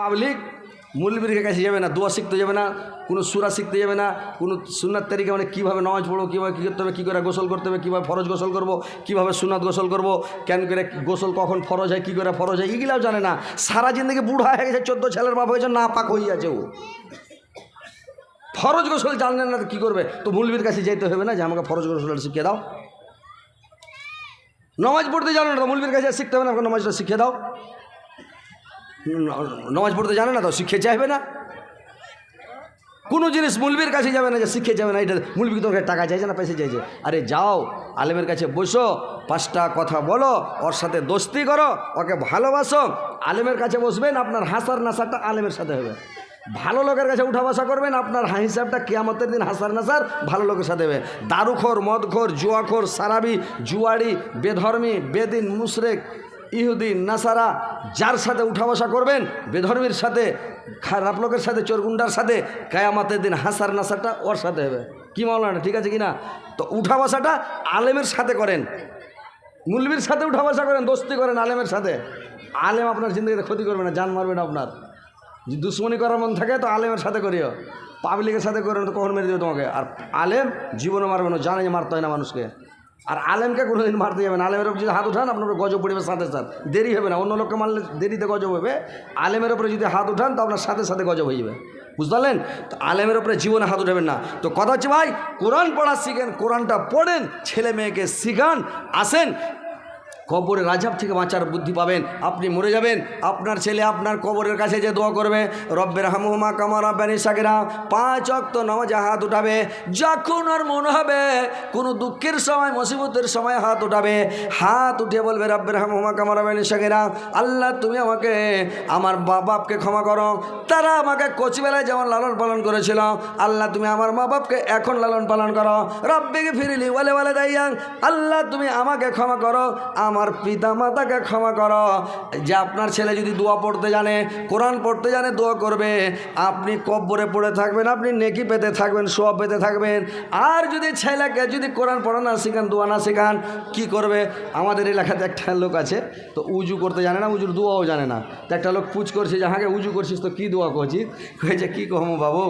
Public মুলবির কাছে যাবে না, দোয়া শিখতে যাবে না, কোনো সুরা শিখতে যাবে না, কোনো সুনাত তারিখে মানে কীভাবে নামাজ পড়ব, কীভাবে কী করতে হবে, কী করে গোসল করতে হবে, কীভাবে ফরজ গোসল করব, কীভাবে সুনাত গোসল করব, কেন করে গোসল কখন ফরজ হয়, কী করে ফরজ হয়, এগুলাও জানে না। সারা জিন্দগি বুড়া হয়ে গেছে, চোদ্দ ছেলের বাপ হয়েছে, না পাক হয়ে আছে ও। ফরজ গোসল জানলেন না কী করবে? তো মুলবির কাছে যেতে হবে না যে আমাকে ফরজ গোসলটা শিখিয়ে দাও। নামাজ পড়তে জানো না তো মুলবির কাছে শিখতে হবে না, আমাকে নামাজটা শিখিয়ে দাও। নামাজ পড়তে জানে না তো শিখে চাইবে না। কোনো জিনিস মুলবির কাছে যাবে না যে শিখে যাবে না, এটা মুলবি তোর টাকা চাইছে না পয়সা চাইছে? আরে যাও, আলেমের কাছে বসো, পাঁচটা কথা বলো, ওর সাথে দোস্তি করো, ওকে ভালোবাসো, আলেমের কাছে বসবেন, আপনার হাসার নাসারটা আলেমের সাথে হবে। ভালো লোকের কাছে উঠা বসা করবেন, আপনার হিসাবটা কেয়ামতের দিন হাসার নাসার ভালো লোকের সাথে হবে। দারুখোর, মদখোর, জুয়াখোর, সারাবি জুয়ারি বেধর্মী, বেদিন, মুশরেক ইহুদি নাসারা যার সাথে উঠা বসা করবেন, বেধর্মীর সাথে, খারাপ লোকের সাথে, চোরগুন্ডার সাথে, কায়ামাতের দিন হাসার নাসারটা ওর সাথে হবে। কি মাওলানা, ঠিক আছে কি না তো উঠা বসাটা আলেমের সাথে করেন। মুলবির সাথে উঠা বসা করেন, দোস্তি করেন আলেমের সাথে। আলেম আপনার জিন্দগিতে ক্ষতি করবে না, জান মারবে না আপনার। যদি দুশ্মনী করার মন থাকে, তো আলেমের সাথে করিও। পাবলিকের সাথে করে তো কখন মেরে দিও তোমাকে? আর আলেম জীবনে মারবে না, জানে মারতে হয় না মানুষকে। আর আলেমকে কোনোদিন মারতে যাবেন আলেমের উপর যদি হাত উঠান, আপনার গজব পড়বে সাথে সাথে। দেরি হবে না। অন্য লোককে মারলে দেরিতে গজব হবে। আলেমের উপরে যদি হাত উঠান, তো আপনার সাথে সাথে গজব হয়ে যাবে। বুঝতে পারলেন? তো আলেমের উপরে জীবনে হাত উঠাবেন না। তো কথা হচ্ছে, ভাই, কোরআন পড়া শিখেন, কোরআনটা পড়েন, ছেলে মেয়েকে শিখান, আসেন কবরের রাজাব থেকে বাঁচার বুদ্ধি পাবেন। আপনি মরে যাবেন। আপনার ছেলে আপনার কবরের কাছে যে দোয়া করবে। রব্বের হামুমা কামার আব্বানি সাকিরা পাঁচ অক্ত নামাজে হাত উঠাবে। যখন আর মনে হবে, কোনো দুঃখের সময়, মুসিবতের সময় হাত উঠাবে। হাত উঠে বলবে রব্বের হামুমা কামার আব্বানি সাকিরা আল্লাহ তুমি আমাকে, আমার মা বাপকে ক্ষমা করো। তারা আমাকে কচিবেলায় যেমন লালন পালন করেছিল, আল্লাহ তুমি আমার মা বাপকে এখন লালন পালন করো। রব্বিকে ফিরিলি বলে বলে দাইয়াং আল্লাহ তুমি আমাকে ক্ষমা করো। আমার পিতা মাতাকে ক্ষমা করো। যে আপনার ছেলে যদি দোয়া পড়তে জানে, কোরআন পড়তে জানে, দোয়া করবে। আপনি কব্বরে পড়ে থাকবেন, আপনি নেকি পেতে থাকবেন সোয়া পেতে থাকবেন। আর যদি ছেলেকে যদি কোরআন পড়া না শেখান, দোয়া না শেখান, কী করবে? আমাদের এলাকাতে একটা লোক আছে, তো উজু করতে জানে না, উজুর দোয়াও জানে না। তো একটা লোক পুজ করছে যে, হাঁকে উজু করছিস, তো কী দোয়া করছিস? কয়েছে কী কহমো বাবু,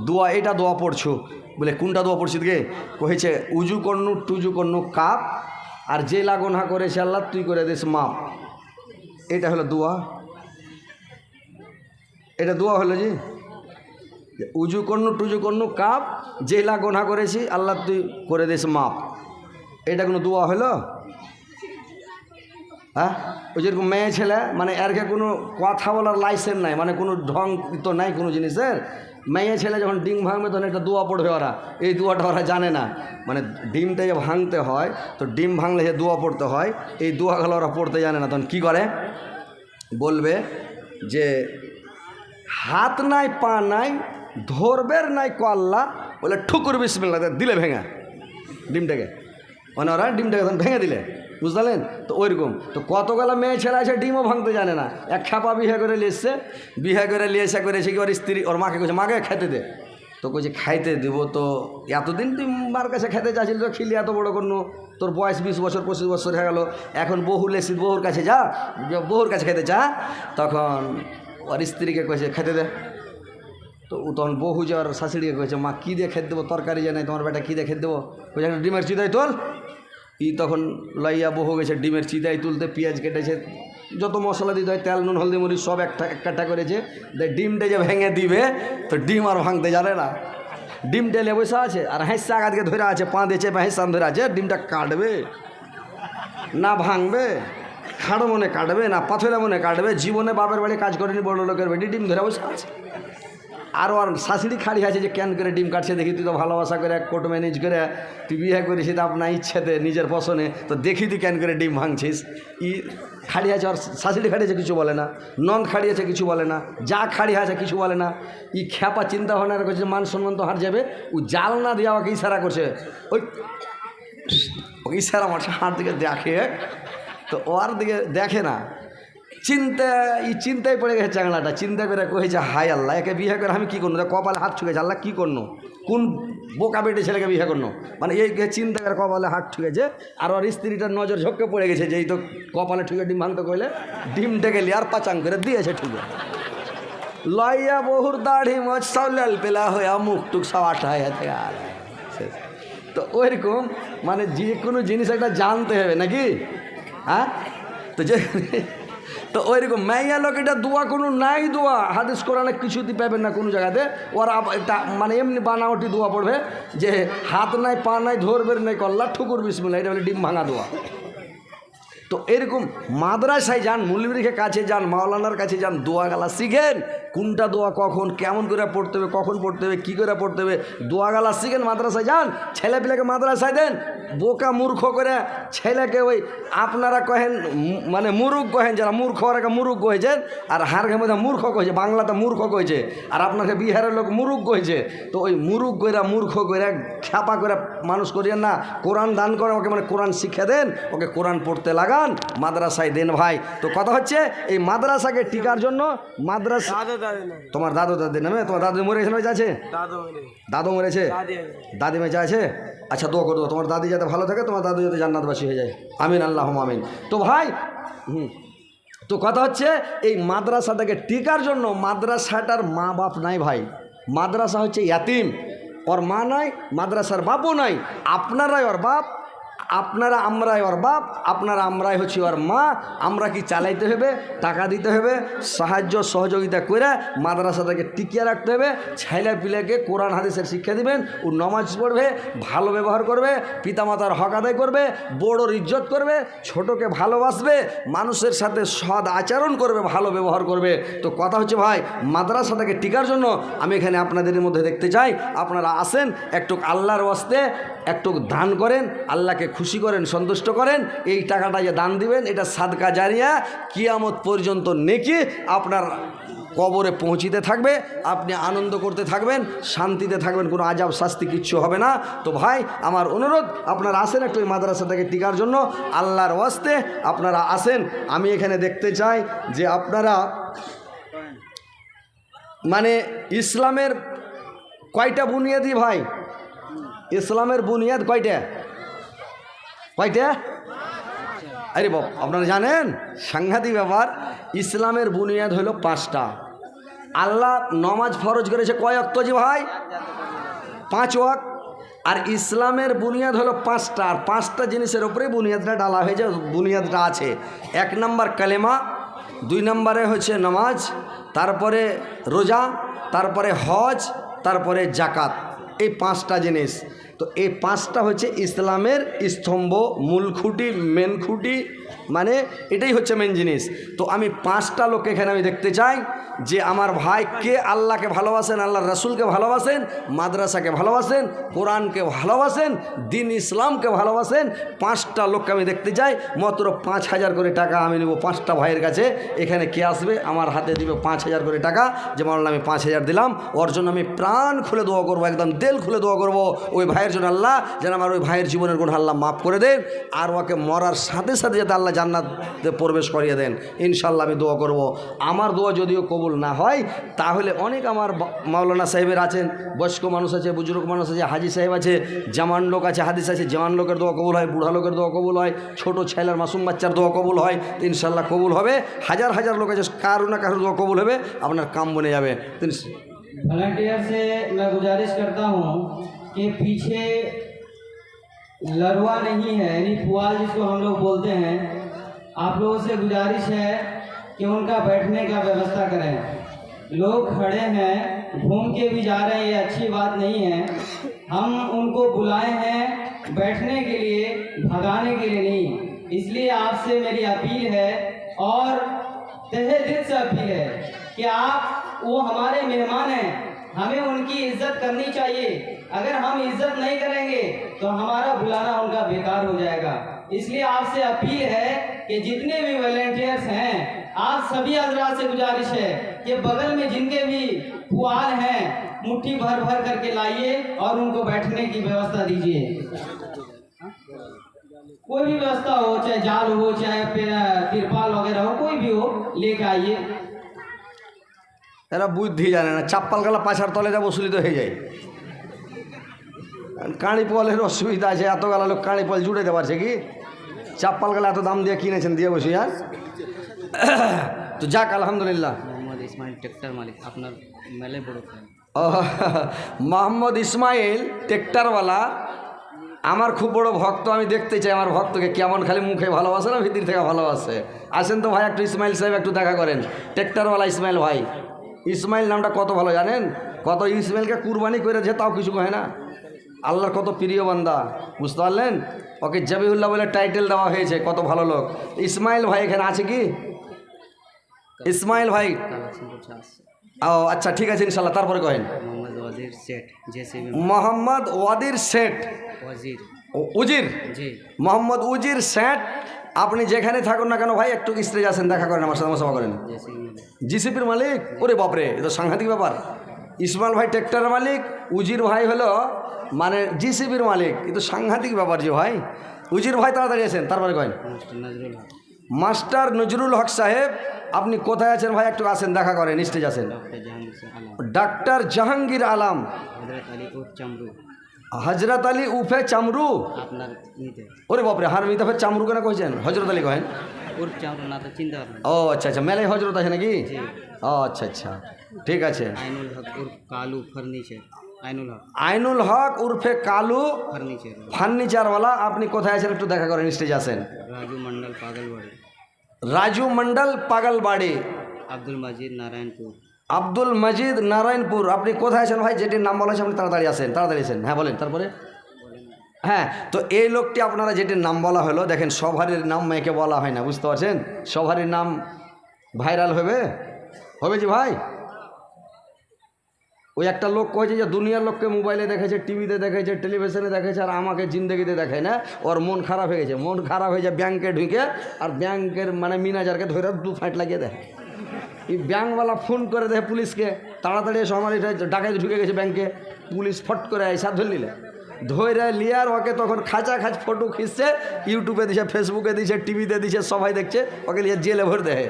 দোয়া, এটা দোয়া পড়ছো। বলে, কোনটা দোয়া পড়ছিস গে? কহেছে উজু কর্ণু টুজু কর্ণু কাপ আর যে লাগনহা করেছে আল্লাহ তুই করে দিস মাপ এটা হলো দোয়া। এটা দোয়া হলো জি উজু কর্ণু টুজু কর্ণু কাপ, যে লাগনহা করেছি আল্লাহ তুই করে দিস মাপ এটা কোনো দোয়া হলো? হ্যাঁ? ওই যেরকম মেয়ে ছেলে মানে এরকে কোনো কথা বলার লাইসেন্স নাই মানে কোনো ঢং তো নাই কোনো জিনিসের? মেয়ে ছেলে যখন ডিম ভাঙবে তখন একটা দোয়া পড়বে ওরা। এই দোয়াটা ওরা জানে না। মানে ডিমটা যে ভাঙতে হয়, তো ডিম ভাঙলে যে দোয়া পড়তে হয়, এই দোয়াগুলো ওরা পড়তে জানে না। তখন কী করে? বলবে যে, হাত নাই, পা নাই, ধরবের নাই কল্লা বলে, ঠুকুর বিসমিল্লা দিলে ভেঙে। ডিমটাকে। মানে ওরা ডিমটাকে তখন ভেঙে দিলে। বুঝলেন তো ওইরকম। তো কতগুলো মেয়ে ছেলে আছে, ডিমও ভাঙতে জানে না। এক খাপা বিহে করে এসছে। বিয়ে করে এসে করেছে কি ওর স্ত্রী, ওর মাকে কইছে, মাকে খেতে দে। তো কইছে, খাইতে দিব তো। এতদিন তুই মার কাছে খেতে চাইছিল তো, খিলি এত বড় কোনো তোর বয়স বিশ বছর, পঁচিশ বছর হয়ে গেল। এখন বহু লেসি বহুর কাছে যা বহুর কাছে খেতে চা তখন ওর স্ত্রীকে কইছে, খেতে দে। তো তখন বহু যে ওর শাশুড়িকে কয়েছে মা, কী দিয়ে খেতে দেবো? তরকারি জানাই, তোমার বেটা কী দিয়ে খেতে দেবো? কইছে ডিমের চিদাই তোল ই তখন লইয়া বহু গেছে, ডিমের চিদাই তুলতে, পেঁয়াজ কেটেছে, যত মশলা দিতে হয়, তেল, নুন, হলদি, মরিচ, সব একটা একটা করেছে। ডিমটা যে ভেঙে দিবে, তো ডিম আর ভাঙতে জানে না। ডিম টেলে বসে আছে, আর হেঁসা আগা দিকে ধরে আছে, পা দিয়েছে, বা হেঁসান ধরে আছে, ডিমটা কাটবে। না ভাঙবে, খাড় মনে কাটবে, না পাথরে মনে কাটবে, জীবনে বাপের বাড়ি কাজ করেনি বড় লোকের বেটি ডিম ধরে বসে আছে। আর ওর শাশুড়ি খাড়ি আছে যে কেন করে ডিম কাটছে? দেখি তুই তো ভালোবাসা করে, কোর্ট ম্যানেজ করে, তুই বিয়ে করেছিস তো আপনার ইচ্ছেতে, নিজের পছনে তো দেখি তুই কেন করে ডিম ভাঙছিস। ই খাড়ি আছে ওর শাশুড়ি খাড়ি আছে কিছু বলে না। নন খাড়ি আছে কিছু বলে না। যা খাড়ি আছে কিছু বলে না। ই খ্যাপা চিন্তা ভাবনা করছে মান সম্মান তো হার যাবে, ও জাল না দিয়ে আমাকে ইশারা করছে। ওই ওই ইশারা আমার হাত দিকে দেখে। তো ওর দিকে দেখে না। চিন্তা, এই চিন্তায় পড়ে গেছে চাংলাটা, চিন্তা করে কয়েছে হাই আল্লাহ, একে বিয়ে করে আমি কী করব? কপালে হাত ছুঁকেছে, আল্লাহ কী করনো কোন বোকা বেটে ছেলেকে বিয়ে করনো মানে এই চিন্তা করে কপালে হাত ঠুকেছে আর ওর স্ত্রীটার নজর ঝক্কে পড়ে গেছে যে এই তো কপালে ঠুকে ডিম ভাঙতে কইলে ডিমটা গেলি আর পাচাং করে দিয়েছে ঠুকে। লইয়া বহুর দাড়ি মজ সব লাল পেলা হইয়া মুখ টুক সব আর শেষ। তো ওইরকম মানে যে কোনো জিনিস একটা জানতে হবে নাকি? হ্যাঁ? তো যে তো ওইরকম, মাইয়া লোক এটা দোয়া কোনো নাই দোয়া। হাদিস কোরআনে কিছুতে পাবেন না কোনো জায়গাতে। ওরা মানে এমনি বানাওটি দোয়া পড়বে যে হাত নাই, পা নাই ধরবে নাই, কল্লা, ঠুকুর বিসমিল্লা এটা বলে ডিম ভাঙা দোয়া। তো এরকম মাদ্রাসায় যান মুলিবিরিখে কাছে যান, মাওলানার কাছে যান, দোয়া গালা শিখেন কোনটা দোয়া কখন, কেমন করে পড়তে হবে, কখন পড়তে হবে, কী করে পড়তে হবে দোয়া গালা শিখেন মাদ্রাসায় যান, ছেলেপিলেকে মাদ্রাসায় দেন, বোকা মূর্খ করে ছেলেকে ওই আপনারা কহেন মানে মুরুখ কহেন, যারা মূর্খ, ওরা মুরুখ কহেছেন আর হারঘে মধ্যে মূর্খ কহেছে বাংলাতে মূর্খ কহেছে আর আপনাকে বিহারের লোক মুরুখ কহেছে তো ওই মুরুখ কইরা, মূর্খ কইরা খ্যাপা করে মানুষ করিয়েন না, কোরআন দান করে ওকে মানে কোরআন শিক্ষা দেন, ওকে কোরআন পড়তে লাগান, মাদ্রাসায় দেন ভাই। তো কথা হচ্ছে, এই মাদ্রাসাকে টিকার জন্য মাদ্রাসা তোমার দাদু দাদি নামে? তোমার দাদু মরে গেছে বেঁচে আছে? দাদু দাদু মরেছে? দাদি দাদি বেঁচে আছে? আচ্ছা দোয়া করব তোমার দাদি যাতে ভালো থাকে তোমার দাদু যাতে জান্নাতবাসী হয়ে যায়। আমিন আল্লাহ আমিন। তো ভাই হুম। তো কথা হচ্ছে এই মাদ্রাসাটাকে টিকার জন্য মাদ্রাসাটার মা বাপ নাই ভাই। মাদ্রাসা হচ্ছে ইয়াতিম। ওর মা নাই মাদ্রাসার বাপও নাই। আপনারাই ওর বাপ আপনারা আমরাই ওর বাপ, আপনারা আমরাই হচ্ছি ওর মা, আমরা কি চালাইতে হবে, টাকা দিতে হবে, সাহায্য সহযোগিতা করে মাদ্রাসাটাকে টিকিয়ে রাখতে হবে, ছেলে পিলাকে কোরআন হাদিসের শিক্ষা দিবেন, ও নমাজ পড়বে, ভালো ব্যবহার করবে, পিতামাতার হক আদায় করবে, বড়োর ইজ্জত করবে, ছোটকে ভালোবাসবে, মানুষের সাথে সদ আচরণ করবে, ভালো ব্যবহার করবে। তো কথা হচ্ছে ভাই, মাদ্রাসাটাকে টিকার জন্য আমি এখানে আপনাদের মধ্যে দেখতে চাই, আপনারা আসেন একটু আল্লাহর ওয়াস্তে একটু দান করেন, আল্লাহকে খুশি করেন, সন্তুষ্ট করেন, এই টাকাটা যে দান দিবেন, এটা সাদকা জারিয়া কিয়ামত পর্যন্ত নেকি আপনার কবরে পৌঁছিতে থাকবে, আপনি আনন্দ করতে থাকবেন, শান্তিতে থাকবেন, কোনো আজাব শাস্তি কিচ্ছু হবে না। তো ভাই, আমার অনুরোধ, আপনারা আসেন একটু এই মাদ্রাসাটাকে টিকার জন্য, আল্লাহর ওয়াস্তে আপনারা আসেন। আমি এখানে দেখতে চাই যে আপনারা মানে ইসলামের কয়টা বুনিয়াদি ভাই? ইসলামের বুনিয়াদ কয়টা? কয়টা? আরে বাপ, আপনারা জানেন? সাংঘাতিক ব্যাপার, ইসলামের বুনিয়াদ হলো পাঁচটা। আল্লাহ নমাজ ফরজ করেছে কয় অক্তজি ভাই? পাঁচ ওয়াক আর ইসলামের বুনিয়াদ হলো পাঁচটা। আর পাঁচটা জিনিসের ওপরে বুনিয়াদটা ডালা হয়েছে বুনিয়াদটা আছে। এক নম্বর কালেমা, দুই নম্বরে হচ্ছে নামাজ, তারপরে রোজা, তারপরে হজ, তারপরে জাকাত। এই পাঁচটা জিনিস। তো এই পাঁচটা হচ্ছে ইসলামের স্তম্ভ, মূল খুঁটি মেন খুঁটি মানে এটাই হচ্ছে মেন জিনিস। তো আমি পাঁচটা লোক এখানে আমি দেখতে চাই, যে আমার ভাই কে আল্লাহকে ভালোবাসেন আল্লাহ রসুলকে ভালোবাসেন, মাদ্রাসাকে ভালোবাসেন, কোরআনকে ভালোবাসেন, দিন ইসলামকে ভালোবাসেন, পাঁচটা লোককে আমি দেখতে চাই, মাত্র পাঁচ হাজার করে টাকা আমি নেব পাঁচটা ভাইয়ের কাছে। এখানে কে আসবে? আমার হাতে দিবে পাঁচ হাজার করে টাকা, যে আমি পাঁচ হাজার দিলাম, ওর জন্য আমি প্রাণ খুলে দোয়া করব, একদম দেল খুলে দোয়া করব, ওই ভাইয়ের জন্য আল্লাহ যেন আমার ওই ভাইয়ের জীবনের গুণ আল্লাহ মাফ করে দেন আর ওকে মরার সাথে সাথে যাতে আল্লাহ জান্নাতে প্রবেশ করিয়ে দেন ইনশাল্লাহ আমি দোয়া করব আমার দোয়া যদিও কবুল না হয় তাহলে অনেক আমার বা- মাওলানা সাহেবের আছেন বয়স্ক মানুষ আছে বুজুর্গ মানুষ আছে হাজি সাহেব আছে জামান লোক আছে হাদিস আছে জামান লোকের দোয়া কবুল হয় বুড়া লোকের দোয়া কবুল হয় ছোট ছেলের মাসুম বাচ্চার দোয়া কবুল হয় তো ইনশাল্লাহ কবুল হবে হাজার হাজার লোক আছে কারো না কারোর দোয়া কবুল হবে আপনার কাম বনে যাবে তো ইনশ- वॉलंटियर से मैं गुजारिश करता हूँ कि पीछे लड़वा नहीं है, यानी पुआल जिसको हम लोग बोलते हैं, आप लोगों से गुजारिश है कि उनका बैठने का व्यवस्था करें। लोग खड़े हैं, घूम के भी जा रहे हैं, ये अच्छी बात नहीं है। हम उनको बुलाए हैं बैठने के लिए, भगाने के लिए नहीं। इसलिए आपसे मेरी अपील है और तहे दिल से अपील है कि आप, वो हमारे मेहमान हैं हमें उनकी इज़्ज़त करनी चाहिए। अगर हम इज़्ज़त नहीं करेंगे तो हमारा बुलाना उनका बेकार हो जाएगा। इसलिए आपसे अपील है कि जितने भी वॉलेंटियर्स हैं आप सभी हजरात से गुजारिश है कि बगल में जिनके भी पुआल हैं, मुट्ठी भर भर करके लाइए और उनको बैठने की व्यवस्था दीजिए। कोई भी व्यवस्था हो, चाहे जाल हो, चाहे तिरपाल वगैरह हो, कोई भी हो, लेके आइए। এরা বুদ্ধি জানে না। চাপ্পালগালা পাছার তলে যা বসুলিত হয়ে যায়। কাঁড়িপলের অসুবিধা আছে এত গালা লোক কাঁড়িপল জুড়ে দেওয়ারছে কি? চাপ্পালগালা এত দাম দিয়ে কিনেছেন দিয়ে বসি আর হ্যাঁ? তো যাক আলহামদুলিল্লাহ। মোহাম্মদ ইসমাইল ট্রেক্টর আমার খুব বড় ভক্ত আমি দেখতে চাই আমার ভক্তকে কেমন খালি মুখে ভালোবাসে না ভিতর থেকে ভালোবাসে? আসেন তো ভাই একটু ইসমাইল সাহেব একটু দেখা করেন। ট্রেক্টরওয়ালা ইসমাইল ভাই। ইসমাইল নামটা কত ভালো জানেন? কত ইসমাইলকে কুরবানি করেছে তাও কিছু কহে না। আল্লাহর কত প্রিয় বান্দা বুঝতে পারলেন? ওকে জবিউল্লাহ বলে টাইটেল দেওয়া হয়েছে কত ভালো লোক। ইসমাইল ভাই এখানে আছে কি? ইসমাইল ভাই। ও আচ্ছা ঠিক আছে ইনশাল্লাহ তারপরে কহেন। মোহাম্মদ ওয়াদির শেঠ উজির? মোহাম্মদ উজির শেঠ আপনি যেখানে থাকুন না কেন ভাই একটু স্ত্রী আছেন দেখা করেন আমার সাথে সভা করেন। জিসিপির মালিক ওরে বাপরে এ তো সাংঘাতিক ব্যাপার। ইসমাল ভাই ট্র্যাক্টরের মালিক উজির ভাই হলো মানে জিসিপির মালিক। এ তো সাংঘাতিক ব্যাপার যে ভাই। উজির ভাই তাড়াতাড়ি আছেন তারপরে কেন মাস্টার নজরুল হক সাহেব আপনি কোথায় আছেন ভাই? একটু আসেন দেখা করেন স্টেজ আছেন ডাক্তার জাহাঙ্গীর আলম। হজরত আলী উফে চামরু? আপনার ওরে বাপরে হার মিতাফে চামরু কেন কইছেন? হজরত আলী কহেন। ও আচ্ছা আচ্ছা মেলায় হজরত আছে নাকি? ও আচ্ছা আচ্ছা ঠিক আছে। আইনুল হক কালু ফার্নিচার আইনুল হক। আইনুল হক উর্ফে কালু ফার্নিচার। ফার্নিচারওয়ালা আপনি কোথায় আছেন একটু দেখা করেন স্টেজ আসেন রাজু মন্ডল পাগলবাড়ি। রাজু মন্ডল পাগলবাড়ি। আব্দুল মাজিদ নারায়ণপুর। আব্দুল মজিদ নারায়ণপুর, আপনি কোথায় আছেন ভাই? যেটির নাম বলা হয়েছে, আপনি তাড়াতাড়ি আসেন তাড়াতাড়ি আসেন। হ্যাঁ বলেন, তারপরে? হ্যাঁ তো এই লোকটি আপনারা যেটির নাম বলা হলো, দেখেন সভারের নাম মেয়েকে বলা হয় না, বুঝতে পারছেন? সভারের নাম ভাইরাল হবে? হবে যে ভাই? ওই একটা লোক কয়েছে যে, দুনিয়ার লোককে মোবাইলে দেখেছে টিভিতে দেখেছে টেলিভিশনে দেখেছে আর আমাকে জিন্দগিতে দেখায় না? ওর মন খারাপ হয়ে গেছে, মন খারাপ হয়ে যায়, ব্যাংকে ঢুকে, আর ব্যাংকের মানে মিনাজারকে ধরে দু ফাইট লাগিয়ে দেয়। এই ব্যাংকওয়ালা ফোন করে দেয় পুলিশকে, তাড়াতাড়ি এসে, আমার এটা ডাকাই ঢুকে গেছে ব্যাংকে। পুলিশ ফট করে আইসা ধরে নিলে। ধরে লিয়ার ওকে তখন খাঁচা খাঁচ ফটো খিচছে, ইউটিউবে দিছে, ফেসবুকে দিছে, টিভিতে দিছে, সবাই দেখছে, ওকে নিয়ে জেলে ভরে দেয়।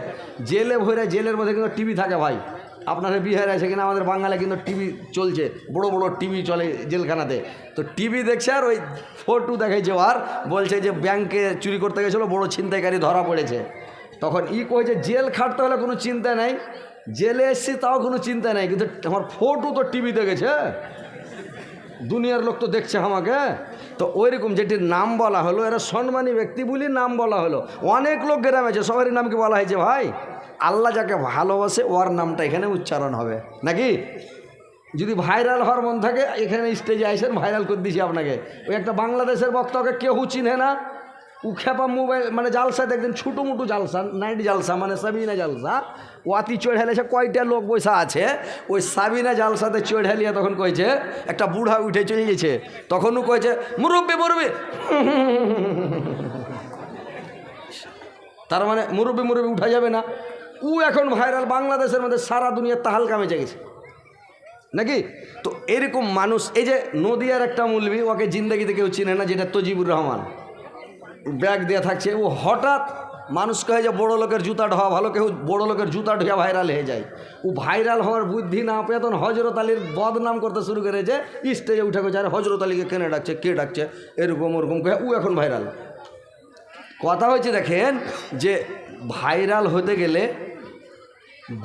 জেলে ভরে, জেলের মধ্যে কিন্তু টিভি থাকে ভাই। আপনাদের বিহারে আছে কিনা, আমাদের বাঙালি কিন্তু টিভি চলছে, বড় বড় টিভি চলে জেলখানাতে। তো টিভি দেখছে আর ওই ফটো দেখাইছে আর, বলছে যে ব্যাংকে চুরি করতে গেছিল, বড় ছিনতাইকারী ধরা পড়েছে। তখন ই কয়েছে জেল খাটতে হলে কোনো চিন্তা নাই। জেলে এসছি তাও কোনো চিন্তা নাই। কিন্তু আমার ফটো তো টিভিতে গেছে দুনিয়ার লোক তো দেখছে আমাকে তো ওইরকম যেটির নাম বলা হলো, এরা সম্মানী ব্যক্তি বলি নাম বলা হলো। অনেক লোক গ্রামে আছে, সবারই নামকে বলা হয়েছে ভাই? আল্লাহ যাকে ভালোবাসে, ওর নামটা এখানে উচ্চারণ হবে। নাকি? যদি ভাইরাল হওয়ার মন থাকে, এখানে স্টেজে আইসেন, ভাইরাল করে দিছি আপনাকে। ওই একটা বাংলাদেশের বক্তাকে কেউ চিনে না। ও খেপা মোবাইল মানে জালসা দেখবেন ছোটো মোটো জালসা, নাইট জালসা মানে সাবিনা জালসা। ওয়াতি চড়াইলেছে কয়টা লোক বসা আছে, ওই সাবিনা জালসাতে চড়াইলিয়া তখন কইছে, একটা বুড়া উঠে চলে গেছে। তখনও কয়েছে মুরব্বি মুরব্বি! তার মানে মুরব্বি মুরব্বি উঠা যাবে না। ও এখন ভাইরাল বাংলাদেশের মধ্যে সারা দুনিয়ার তাহাল কামে গেছে। নাকি? তো এরকম মানুষ, এই যে নদিয়ার একটা মুলবি ওকে জিন্দগিতে কেউ চিনে না, যেটা তজিবুর রহমান। ব্যাগ দেওয়া থাকছে ও হঠাৎ মানুষ কহে যে বড়ো লোকের জুতা ঢোয়া ভালো, কেউ বড়ো লোকের জুতা ঢুয়া ভাইরাল হয়ে যায়। ও ভাইরাল হওয়ার বুদ্ধি না পেয়ে তখন হজরত আলীর বদনাম করতে শুরু করেছে স্টেজে উঠে গেছে, আরে হজরত আলীকে কেনে ডাকছে, কে ডাকছে? এরকম ওরকম কহে ও এখন ভাইরাল। কথা হয়েছে দেখেন যে ভাইরাল হতে গেলে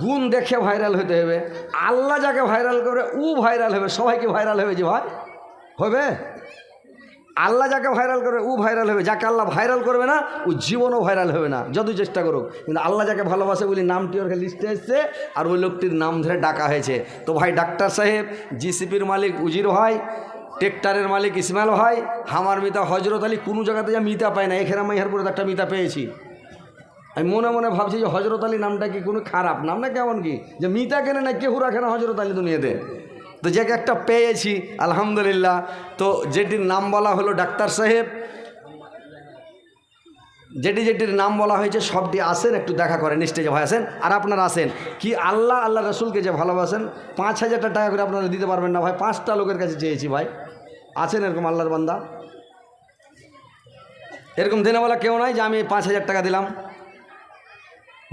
গুণ দেখে ভাইরাল হতে হবে। আল্লাহ যাকে ভাইরাল করে ও ভাইরাল হবে, সবাইকে ভাইরাল হবে যে ভাই। হবে? আল্লাহ যাকে ভাইরাল করে, ও ভাইরাল হবে। যাকে আল্লাহ ভাইরাল করবে না, ও জীবনও ভাইরাল হবে না। যতই চেষ্টা করুক। কিন্তু আল্লাহ যাকে ভালোবাসে বলি নামটি ওর লিস্টে এসছে, আর ওই লোকটির নাম ধরে ডাকা হয়েছে। তো ভাই, ডাক্তার সাহেব জিসিপির মালিক উজির ভাই ট্রেক্টারের মালিক ইসমাইল ভাই, হামার মিতা হজরত আলী, কোনো জায়গাতে যা মিতা পায় না। এখানে আমি এরপরে একটা মিতা পেয়েছি। আমি মনে মনে ভাবছি যে হজরত আলী নামটা কি কোনো খারাপ? নাম না কেমন কি? যে মিতা কেনে না কেহু রাখে না হজরত আলী দুনিয়াতে? তো যাকে একটা পেয়েছি, আলহামদুলিল্লাহ। তো যেটির নাম বলা হলো ডাক্তার সাহেব, যেটি যেটির নাম বলা হয়েছে সবটি আসেন একটু দেখা করেন, স্টেজে ভাই আসেন আর আপনারা আসেন কি আল্লাহ আল্লাহ রসুলকে যে ভালোবাসেন? পাঁচ হাজার টাকা করে আপনারা দিতে পারবেন না ভাই, পাঁচটা লোকের কাছে চেয়েছি ভাই। আছেন এরকম আল্লাহর বান্দা? এরকম দিনেওয়ালা কেউ নাই যে আমি পাঁচ হাজার টাকা দিলাম।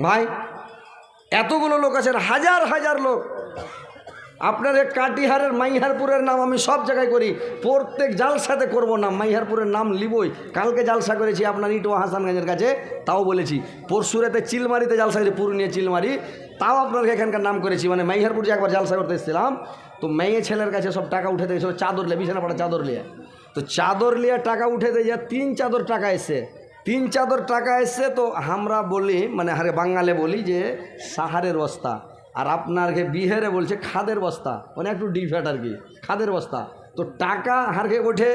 ভাই, এতগুলো লোক আছেন, হাজার হাজার লোক। আপনার এই কাটিহারের মাইহারপুরের নাম আমি সব জায়গায় করি। প্রত্যেক জালসাতে করব না মাইহারপুরের নাম লিবই। কালকে জালসা করেছি আপনার ইটো হাসানগঞ্জের কাছে, তাও বলেছি। পরশুরাতে চিলমারিতে জালসা করেছি পুরুলিয়া চিলমারি। তাও আপনার এখানকার নাম করেছি। মানে মাইহারপুর যে একবার জালসা করতে এসেছিলাম, তো মেয়ে ছেলের কাছে সব টাকা উঠে দিয়েছিল চাদর লিয়ে বিছানা পাড়া চাদর লিয়ে তো চাদর লিয়ে টাকা উঠে দিয়ে তিন চাদর টাকা এসে তিন চাদর টাকা এসছে, তো আমরা বলি মানে হারে বাঙালে বলি যে সাহারের বস্তা। আর আপনারকে বিহারে বলছে খাদের বস্তা। মানে একটু ডিফেট আর কি, খাদের বস্তা। তো টাকা হারকে ওঠে,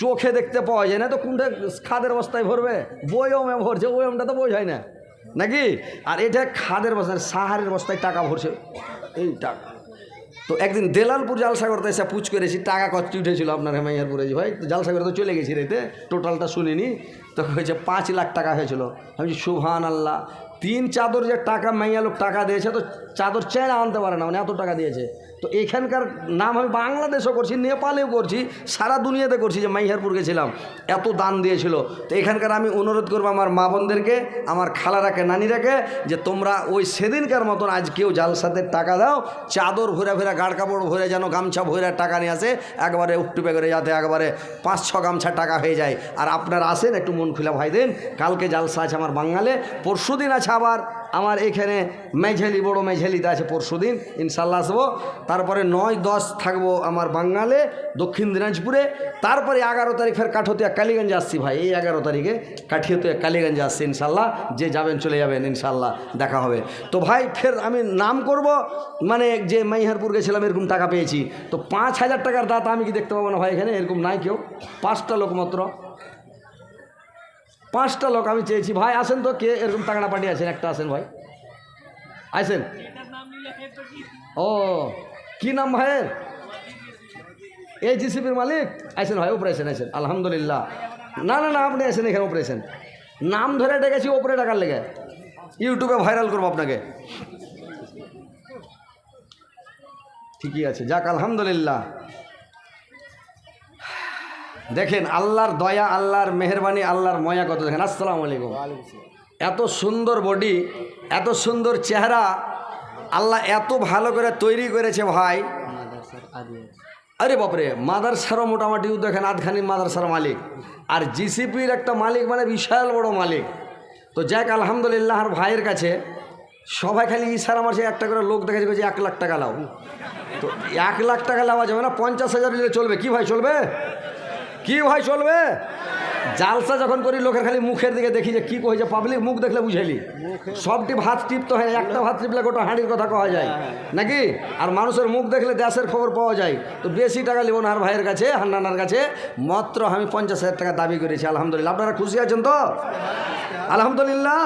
চোখে দেখতে পাওয়া যায় না, তো কোনটা খাদের বস্তায় ভরবে? বয়মে ভরছে, বয়মটা তো বোঝায় না। নাকি? আর এটা খাদের বস্তা, সাহারের বস্তায় টাকা ভরছে। এই টাকা। তো একদিন দেলালপুর জালসা করতে এসে পুচ করেছি টাকা কত উঠেছিল আপনার হেমাইয়ারপুরে যে ভাই। তো জালসা করে তো চলে গেছি রেতে টোটালটা শুনিনি। তো হয়েছে পাঁচ লাখ টাকা হয়েছিল। আমি সুবহান আল্লাহ তিন চাদর যে টাকা মাইয়া লোক টাকা দিয়েছে, তো চাদর চেঁড়া আনতে পারে না মানে এত টাকা দিয়েছে। তো এখানকার নাম আমি বাংলাদেশও করছি, নেপালেও করছি, সারা দুনিয়াতে করছি যে মাইহারপুর গেছিলাম। এত দান দিয়েছিল। তো এখানকার আমি অনুরোধ করব আমার মা বোনদেরকে, আমার খালারাকে, নানিরাকে, যে তোমরা ওই সেদিনকার মতন আজ কেউ জালসাতে টাকা দাও, চাদর ভরে ভরে গাড় কাপড় ভরে যেন গামছা ভরে টাকা নিয়ে আসে, একবারে উঠটুপে করে যাতে একবারে পাঁচ, ছ গামছা টাকা হয়ে যায়। আর আপনারা আসেন, একটু মন খুলে ভাই দেন, কালকে জালসা আছে আমার বাঙালে পরশু দিন আছে আবার আমার এখানে মেঝেলি, বড় মেঝেলিতে আছে পরশু দিন ইনশাল্লাহ আসব। তারপরে নয় দশ থাকব আমার বাঙ্গালে, দক্ষিণ দিনাজপুরে। তারপরে এগারো তারিখ ফের কাঠতিয়া, কালীগঞ্জে আসছি ভাই। এই এগারো তারিখে কাঠিয়তিয়া কালীগঞ্জে আসছি, ইনশাল্লাহ। যে যাবেন, চলে যাবেন, ইনশাল্লাহ দেখা হবে। তো ভাই, ফের আমি নাম করব মানে যে মাইহারপুর গেছিলাম, এরকম টাকা পেয়েছি। তো পাঁচ হাজার টাকার দাতা আমি কি দেখতে পাবো না ভাই এখানে? এরকম নাই কেউ। পাঁচটা লোক মাত্র। পাঁচটা লোক আমি চেয়েছি। ভাই, আসেন তো, কে এরকম টাকাটা পাঠিয়ে একটা আসেন ভাই। আসেন ও, কি নাম ভাইয়ের? এই জিসিপির মালিক? আইসেন ভাই, উপরে আসেন আসেন আলহামদুলিল্লাহ। না না না, আপনি আসেন এখানে, উপরে আসেন নাম ধরে ডেকেছি ওপরে টাকার লেগে। ইউটিউবে ভাইরাল করব আপনাকে। ঠিকই আছে। যাক, আলহামদুলিল্লাহ। দেখেন, আল্লাহর দয়া, আল্লাহর মেহরবানি, আল্লাহর ময়া কত দেখেন। আসসালামু আলাইকুম। এত সুন্দর বডি এত সুন্দর চেহারা, আল্লাহ এত ভালো করে তৈরি করেছে ভাই। আরে বাপরে মাদারসারও মোটামুটি দেখেন, আধখানি মাদারসার মালিক। আর জিসিপির একটা মালিক মানে বিশাল বড় মালিক। তো যাক, আলহামদুলিল্লাহ, আর ভাইয়ের কাছে সবাই খালি ইশারা মারছে একটা করে লোক দেখেছে যে এক লাখ টাকা লাও। তো এক লাখ টাকা লাওয়া যাবে না, পঞ্চাশ হাজার চলবে। কি ভাই, চলবে? কি ভাই চলবে? জালসা যখন করি লোকের খালি মুখের দিকে দেখি যে কি কয়েছে পাবলিক মুখ দেখলে বুঝাইলি। সবটি ভাত টিপতে হয় না, একটা ভাত টিপলে গোটা হাঁড়ির কথা কওয়া যায়। নাকি? আর মানুষের মুখ দেখলে দেশের খবর পাওয়া যায়। তো বেশি টাকা লিব না আর ভাইয়ের কাছে হান্নানার কাছে। মাত্র আমি পঞ্চাশ হাজার টাকা দাবি করেছি আলহামদুলিল্লাহ। আপনারা খুশি আছেন তো? আলহামদুলিল্লাহ।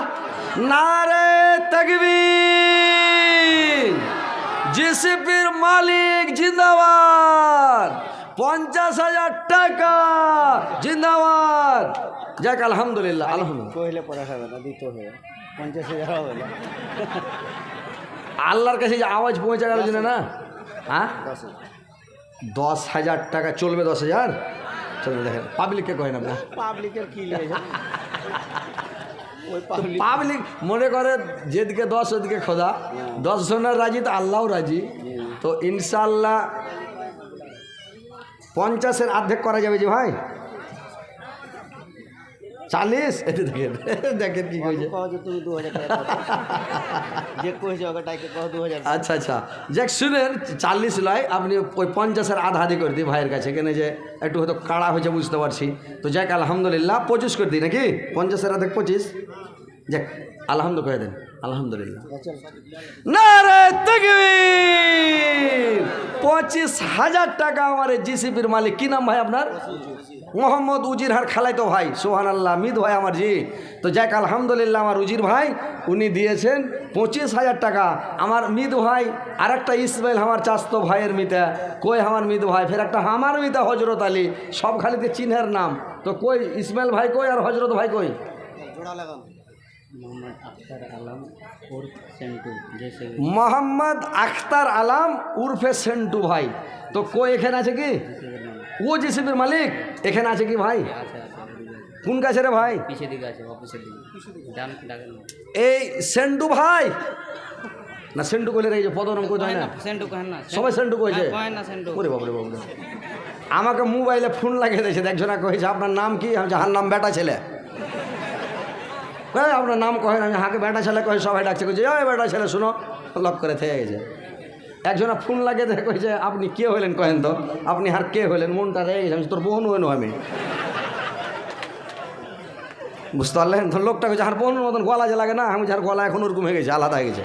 নারে তকবীর। জিসিপির মালিক জিন্দাবাদ। পঞ্চাশ হাজার টাকা। জিন্দাবাদ। যাক আলহামদুলিল্লাহ আলহামদুলিল্লাহ। কহিলে পড়া হবে না দিতে হবে। পঞ্চাশ হাজার হবে না। আল্লাহর কাছে যে আওয়াজ পৌঁছে গেল জন্য না? হ্যাঁ? দশ হাজার। টাকা চলবে দশ হাজার? চলবে দেখেন পাবলিককে কয় না পাবলিকের কি পাবলিক পাবলিক মনে করে যেদিকে দশ ওদিকে খোদা। দশ জনের রাজি তো আল্লাহও রাজি। তো ইনশাল্লাহ পঞ্চাশের অর্ধেক করা যাবে যে ভাই। চালিশ এটা দেখেন দেখেন কি কইছে আচ্ছা আচ্ছা। যাক শুনেন চাল্লিশ লয় আপনি ওই পঞ্চাশের আধা আধি করে দিই ভাইয়ের কাছে। কেন যে একটু হয়তো কাড়া হয়েছে বুঝতে পারছি। তো যাক আলহামদুলিল্লাহ পঁচিশ করে দিই নাকি? পঞ্চাশের আধেক পঁচিশ। যাক আলহামদু করে দেন। আলহামদুলিল্লাহ। পঁচিশ হাজার টাকা আমার জিসিপির মালিক। কি নাম ভাই আপনার? মোহাম্মদ উজির হার খালাই তো ভাই। সোহান আল্লাহ মিদ ভাই আমার জি। তো যাক, আলহামদুলিল্লাহ আমার উজির ভাই, উনি দিয়েছেন পঁচিশ হাজার টাকা। আমার মিদ ভাই আর একটা ইসমাইল আমার চাস্তো ভাইয়ের মিতা। কই আমার মিদ ভাই? ফের একটা আমার মিতা, হজরত আলী। সব খালিতে চিনহের নাম। তো কই, ইসমাইল ভাই কই আর হজরত ভাই কই? জোড়া লাগান মোহাম্মদ আখতার আলাম উর্ফে সেন্টু ভাই। তো কই এখানে আছে কি? ও জিসিপির মালিক এখানে আছে কি ভাই? কোন কাছে রে ভাই? এই সেন্টু ভাই! না সেন্টু কইলে রেখেছে পদনাম হয় না? সেন্টু না সবাই সেন্টু কইছে? হ্যাঁ, না সেন্টু। ওরে বাবরে বাবরে আমাকে মোবাইলে ফোন লাগিয়ে দিয়েছে একজনা কইছে? আপনার নাম কি? আমি হার নাম বেটা ছেলে। কয়ে আপনার নাম কহেন, আমি হাঁকে, বেটা ছেলে কহে সবাই ডাকছে, কইছে ওই বেটা ছেলে, শুনো। লক করে থেকে গেছে। একজন ফোন লাগে দেখে কইছে, আপনি কে হইলেন কহেন তো? আপনি আর কে হইলেন? মনটা রেগে গেছে, আমি তোর বোন হইন আমি। বুঝতে পারলেন? তো লোকটা কইছে, আর বোনের মতন গলা যে লাগে না? আমি যার গলা এখন ওরকম হয়ে গেছে, আলাদা হয়ে গেছে।